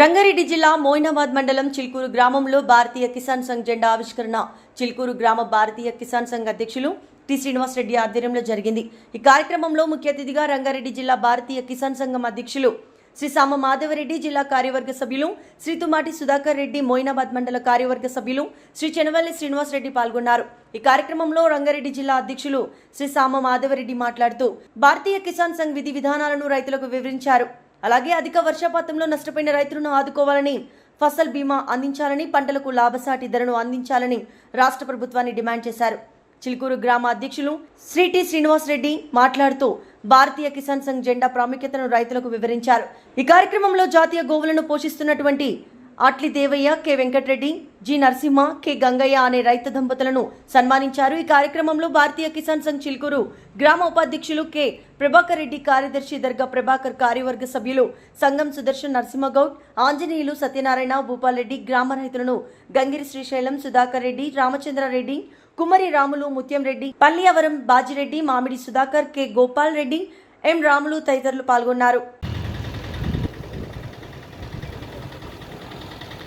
రంగారెడ్డి జిల్లా మోయినాబాద్ మండలం చిల్కూరు గ్రామంలో భారతీయ కిసాన్ సంఘ్ జెండా ఆవిష్కరణ. చిల్కూరు గ్రామ భారతీయ కిసాన్ సంఘ్ అధ్యక్షులు టి శ్రీనివాసరెడ్డి ఆధ్వర్యంలో జరిగింది. ఈ కార్యక్రమంలో ముఖ్య అతిథిగా రంగారెడ్డి జిల్లా భారతీయ కిసాన్ సంఘం అధ్యక్షులు శ్రీ సామ మాధవరెడ్డి జిల్లా కార్యవర్గ సభ్యులు శ్రీ తుమాటి సుధాకర్ రెడ్డి మోయినాబాద్ మండల కార్యవర్గ సభ్యులు శ్రీ చెనవల్లి శ్రీనివాసరెడ్డి పాల్గొన్నారు. ఈ కార్యక్రమంలో రంగారెడ్డి జిల్లా అధ్యక్షులు శ్రీ సామ మాధవరెడ్డి మాట్లాడుతూ భారతీయ కిసాన్ సంఘ్ విధి విధానాలను రైతులకు వివరించారు. అలాగే అధిక వర్షపాతంలో నష్టపోయిన రైతులను ఆదుకోవాలని ఫసల్ బీమా అందించాలని పంటలకు లాభసాటి ధరను అందించాలని రాష్ట్ర ప్రభుత్వాన్ని డిమాండ్ చేశారు. చిలుకూరు గ్రామ అధ్యక్షులు శ్రీ టి శ్రీనివాస్ రెడ్డి మాట్లాడుతూ భారతీయ కిసాన్ సంఘ్ జెండా ప్రాముఖ్యతను రైతులకు వివరించారు. ఈ కార్యక్రమంలో జాతీయ గోవులను పోషిస్తున్నటువంటి Atli Devaiah K. Venkatareddy G. Narasimha K. Gangaiah అనే రైతు దంపతులను సన్మానించారు. ఈ కార్యక్రమంలో భారతీయ కిసాన్ సంఘ్ చిలుకూరు గ్రామ ఉపాధ్యక్షులు కె. ప్రభాకర్ రెడ్డి కార్యదర్శి దర్గా ప్రభాకర్ కార్యవర్గ సభ్యులు సంఘం సుదర్శన్ నరసింహగౌడ్ ఆంజనేయులు సత్యనారాయణ భూపాల్రెడ్డి గ్రామ రైతులను గంగిరి శ్రీశైలం సుధాకర్ రెడ్డి రామచంద్రారెడ్డి కుమరి రాములు ముత్యం రెడ్డి పల్లియవరం బాజిరెడ్డి మామిడి సుధాకర్ కె. గోపాల్ రెడ్డి ఎం. రాములు తదితరులు పాల్గొన్నారు.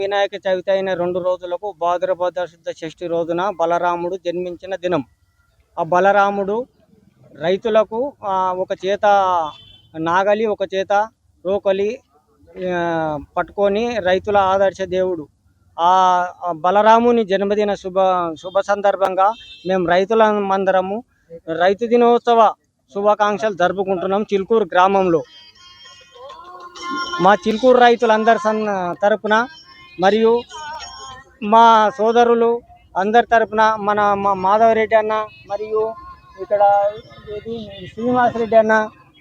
వినాయక చవితి అయిన రెండు రోజులకు భాద్రపద శుద్ధ షష్ఠి రోజున బలరాముడు జన్మించిన దినం. ఆ బలరాముడు రైతులకు ఒక చేత నాగలి ఒక చేత రోకలి పట్టుకొని రైతుల ఆదర్శ దేవుడు. ఆ ఆ బలరాముని జన్మదిన శుభ శుభ సందర్భంగా మేము రైతుల మందరము రైతు దినోత్సవ శుభాకాంక్షలు జరుపుకుంటున్నాం చిలుకూరు గ్రామంలో. మా చిలుకూరు రైతులందరి సన్ తరపున మరియు మా సోదరులు అందరి తరపున మన మా మాధవరెడ్డి అన్న మరియు ఇక్కడ శ్రీనివాస్ రెడ్డి అన్న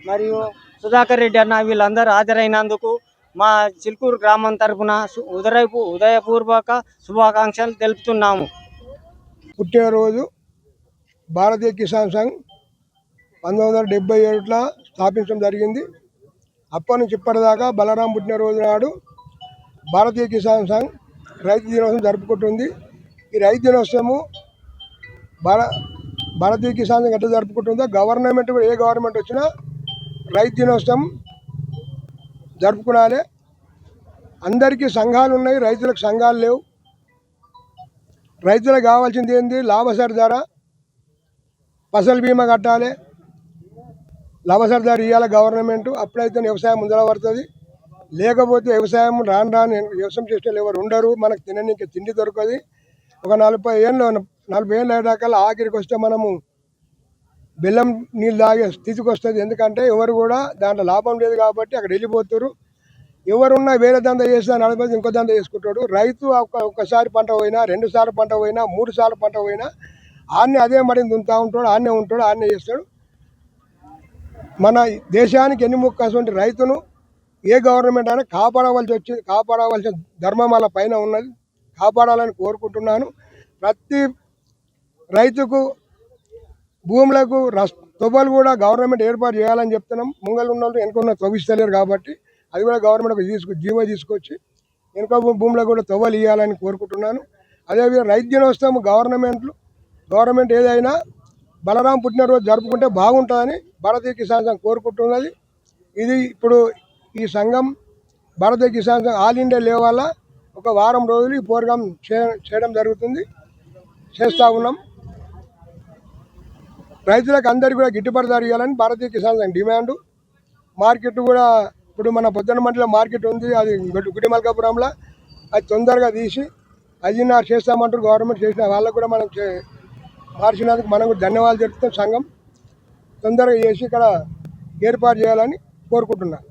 మరియు సుధాకర్ రెడ్డి అన్న వీళ్ళందరూ హాజరైనందుకు మా చిలుకూరు గ్రామం తరపున ఉదయపు ఉదయపూర్వక శుభాకాంక్షలు తెలుపుతున్నాము. పుట్టినరోజు భారతీయ కిసాన్ సంఘ్ పంతొమ్మిది వందల డెబ్బై ఏడులో స్థాపించడం జరిగింది. అప్పటి నుంచి ఇప్పటిదాకా బలరాం పుట్టినరోజు నాడు భారతీయ కిసాన్ సంఘ్ రైతు దినోత్సవం జరుపుకుంటుంది. ఈ రైతు దినోత్సవము భార భారతీయ కిసాన్ సంఘ్ ఎట్లా జరుపుకుంటుందో గవర్నమెంట్ ఏ గవర్నమెంట్ వచ్చినా రైతు దినోత్సవం జరుపుకునాలి. అందరికీ సంఘాలు ఉన్నాయి రైతులకు సంఘాలు లేవు. రైతులకు కావాల్సింది ఏంది? లాభసరి ధర ఫసల్ బీమా కట్టాలి. లాభసరి ఇవ్వాలి గవర్నమెంట్ అప్పుడైతే వ్యవసాయం ముందర పడుతుంది. లేకపోతే వ్యవసాయం రాను రాను వ్యవసాయం చేసే వాళ్ళు ఎవరు ఉండరు. మనకు తిననీకి తిండి దొరకదు. ఒక నలభై ఏళ్ళు నలభై ఏళ్ళు అయ్యాక ఆఖరికి వస్తే మనము బెల్లం నీళ్ళు తాగే స్థితికి వస్తుంది. ఎందుకంటే ఎవరు కూడా దాంట్లో లాభం లేదు కాబట్టి అక్కడ వెళ్ళిపోతారు. ఎవరున్నా వేరే దంద చేసినా నలభై ఇంకో దంద చేసుకుంటాడు. రైతు ఒక్కసారి పంట పోయినా రెండు సార్లు పంట పోయినా మూడు సార్లు పంట పోయినా ఆన్నే అదే మడిని దుంతా ఉంటాడు ఆన్నే ఉంటాడు ఆన్నే చేస్తాడు. మన దేశానికి ఎన్ని ముక్కటువంటి రైతును ఏ గవర్నమెంట్ అయినా కాపాడవలసి వచ్చి కాపాడవలసిన ధర్మం వాళ్ళ పైన ఉన్నది. కాపాడాలని కోరుకుంటున్నాను. ప్రతి రైతుకు భూములకు రస్ తొవ్వలు కూడా గవర్నమెంట్ ఏర్పాటు చేయాలని చెప్తున్నాం. ముంగలు ఉన్న వాళ్ళు వెనుక ఉన్న తవ్విస్తలేరు కాబట్టి అది కూడా గవర్నమెంట్ తీసుకు జీవో తీసుకొచ్చి వెనుక భూములకు కూడా తొవ్వలు ఇవ్వాలని కోరుకుంటున్నాను. అదేవిధంగా రైతు దినోత్సవం గవర్నమెంట్లు గవర్నమెంట్ ఏదైనా బలరాం పుట్టినరోజు జరుపుకుంటే బాగుంటుందని భారతీయ కిసాన్ సంఘం కోరుకుంటున్నది. ఇది ఇప్పుడు ఈ సంఘం భారతీయ కిసాన్ సంఘం ఆల్ ఇండియా లెవెల్ ఒక వారం రోజులు ఈ ప్రోగ్రాం చే- చేయడం జరుగుతుంది. చేస్తూ ఉన్నాం. రైతులకు అందరికీ కూడా గిట్టుబాటు జరిగాలని భారతీయ కిసాన్ సంఘం డిమాండ్. మార్కెట్ కూడా ఇప్పుడు మన పొద్దున మండలిలో మార్కెట్ ఉంది. అది గుడి- గుడిమల్కాపురంలో అది తొందరగా తీసి అది నా చేస్తామంటారు గవర్నమెంట్ చేసిన వాళ్ళకు కూడా మనం చే- మార్చినందుకు మనం కూడా ధన్యవాదాలు చెప్తాం సంఘం. తొందరగా చేసి ఇక్కడ ఏర్పాటు చేయాలని కోరుకుంటున్నాను